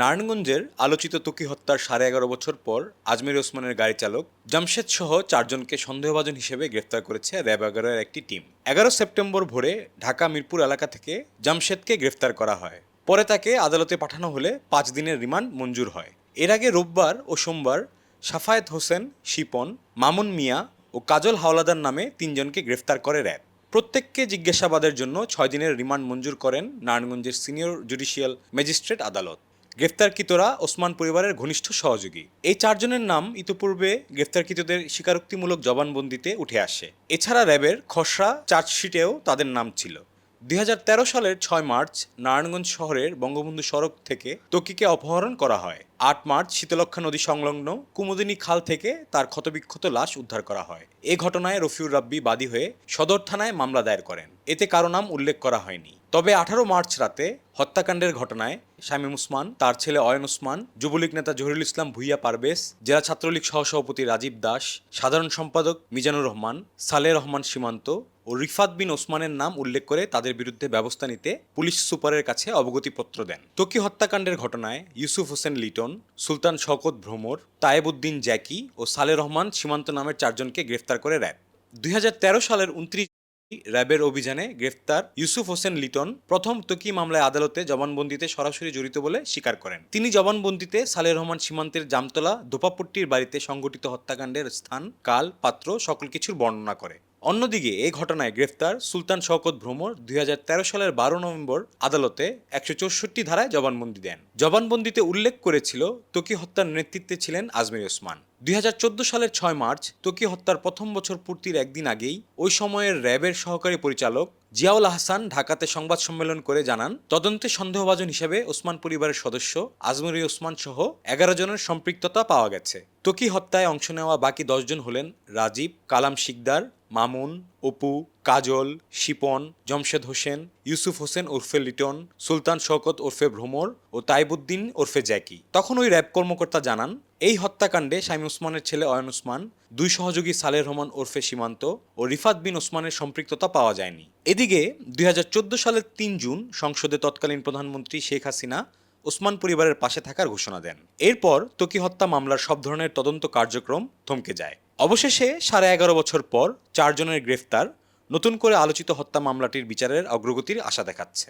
নারায়ণগঞ্জের আলোচিত তুকি হত্যার সাড়ে এগারো বছর পর আজমির ওসমানের গাড়ি চালক জামশেদ সহ চারজনকে সন্দেহভাজন হিসেবে গ্রেফতার করেছে র্যাব এগারোর একটি টিম। এগারো সেপ্টেম্বর ভোরে ঢাকা মিরপুর এলাকা থেকে জামশেদকে গ্রেফতার করা হয়। পরে তাকে আদালতে পাঠানো হলে পাঁচ দিনের রিমান্ড মঞ্জুর হয়। এর আগে রোববার ও সোমবার সাফায়েত হোসেন, শিপন, মামুন মিয়া ও কাজল হাওলাদার নামে তিনজনকে গ্রেফতার করে র্যাব। প্রত্যেককে জিজ্ঞাসাবাদের জন্য ছয় দিনের রিমান্ড মঞ্জুর করেন নারায়ণগঞ্জের সিনিয়র জুডিশিয়াল ম্যাজিস্ট্রেট আদালত। গ্রেফতারকৃতরা ওসমান পরিবারের ঘনিষ্ঠ সহযোগী। এই চারজনের নাম ইতিপূর্বে গ্রেফতারকৃতদের স্বীকারোক্তিমূলক জবানবন্দিতে উঠে আসে। এছাড়া র্যাবের খসড়া চার্জশিটেও তাদের নাম ছিল। দুই হাজার তেরো সালের ছয় মার্চ নারায়ণগঞ্জ শহরের বঙ্গবন্ধু সড়ক থেকে তকিকে অপহরণ করা হয়। আট মার্চ শীতলক্ষা নদী সংলগ্ন কুমুদিনী খাল থেকে তার ক্ষতবিক্ষত লাশ উদ্ধার করা হয়। এ ঘটনায় রফিউর রাব্বি বাদী হয়ে সদর থানায় মামলা দায়ের করেন। এতে কারও নাম উল্লেখ করা হয়নি। তবে আঠারো মার্চ রাতে হত্যাকাণ্ডের ঘটনায় শামীম উসমান, তার ছেলে অয়ন উসমান, যুবলীগ নেতা জহিরুল ইসলাম, ভুইয়া পারভেজ, জেলা ছাত্রলীগ সহসভাপতি রাজীব দাস, সাধারণ সম্পাদক মিজানুর রহমান সালে রহমান সীমান্ত ও রিফাত বিন ওসমানের নাম উল্লেখ করে তাদের বিরুদ্ধে ব্যবস্থা নিতে পুলিশ সুপারের কাছে অবগতিপত্র দেন। তকি হত্যাকাণ্ডের ঘটনায় ইউসুফ হোসেন লিটন সুলতান শওকত ভ্রমর তায়েবুদ্দিন জ্যাকি ও সালে রহমান সীমান্ত নামের চারজনকে গ্রেফতার করে র্যাব। দুই হাজার তেরো সালের উনত্রিশ র্যাবের অভিযানে গ্রেফতার ইউসুফ হোসেন লিটন প্রথম তকি মামলায় আদালতে জবানবন্দিতে সরাসরি জড়িত বলে স্বীকার করেন। তিনি জবানবন্দিতে সালের রহমান সীমান্তের জামতলা দোপাপট্টির বাড়িতে সংঘটিত হত্যাকাণ্ডের স্থান, কাল, পাত্র, সকল কিছুর বর্ণনা করে। অন্যদিকে এ ঘটনায় গ্রেফতার সুলতান শওকত ভ্রমর দুই হাজার তেরো সালের বারো নভেম্বর আদালতে একশো চৌষট্টি ধারায় জবানবন্দি দেন। জবানবন্দিতে উল্লেখ করেছিল, তকি হত্যার নেতৃত্বে ছিলেন আজমির ওসমান। দুই হাজার চোদ্দ সালের ছয় মার্চ তোকি হত্যার প্রথম বছর পূর্তির একদিন আগেই ওই সময়ের র্যাবের সহকারী পরিচালক জিয়াউল আহসান ঢাকাতে সংবাদ সম্মেলন করে জানান, তদন্তে সন্দেহভাজন হিসেবে ওসমান পরিবারের সদস্য আজমরি ওসমান সহ এগারো জনের সম্পৃক্ততা পাওয়া গেছে। তোকি হত্যায় অংশ নেওয়া বাকি দশজন হলেন রাজীব, কালাম শিকদার, মামুন অপু, কাজল, শিপন, জমশেদ হোসেন, ইউসুফ হোসেন ওরফে লিটন, সুলতান শওকত ওরফে ভ্রমর ও তাইবুদ্দিন ওরফে জ্যাকি। তখন ওই র্যাব কর্মকর্তা জানান, এই হত্যাকাণ্ডে শামী ওসমানের ছেলে অয়ন ওসমান, দুই সহযোগী সালের রহমান ওরফে সীমান্ত ও রিফাত বিন ওসমানের সম্পৃক্ততা পাওয়া যায়নি। এদিকে দুই হাজার চোদ্দ সালের তিন জুন সংসদে তৎকালীন প্রধানমন্ত্রী শেখ হাসিনা ওসমান পরিবারের পাশে থাকার ঘোষণা দেন। এরপর তকি হত্যা মামলার সব ধরনের তদন্ত কার্যক্রম থমকে যায়। অবশেষে সাড়ে এগারো বছর পর চারজনের গ্রেফতার। নতুন করে আলোচিত হত্যা মামলাটির বিচারের অগ্রগতির আশা দেখাচ্ছে।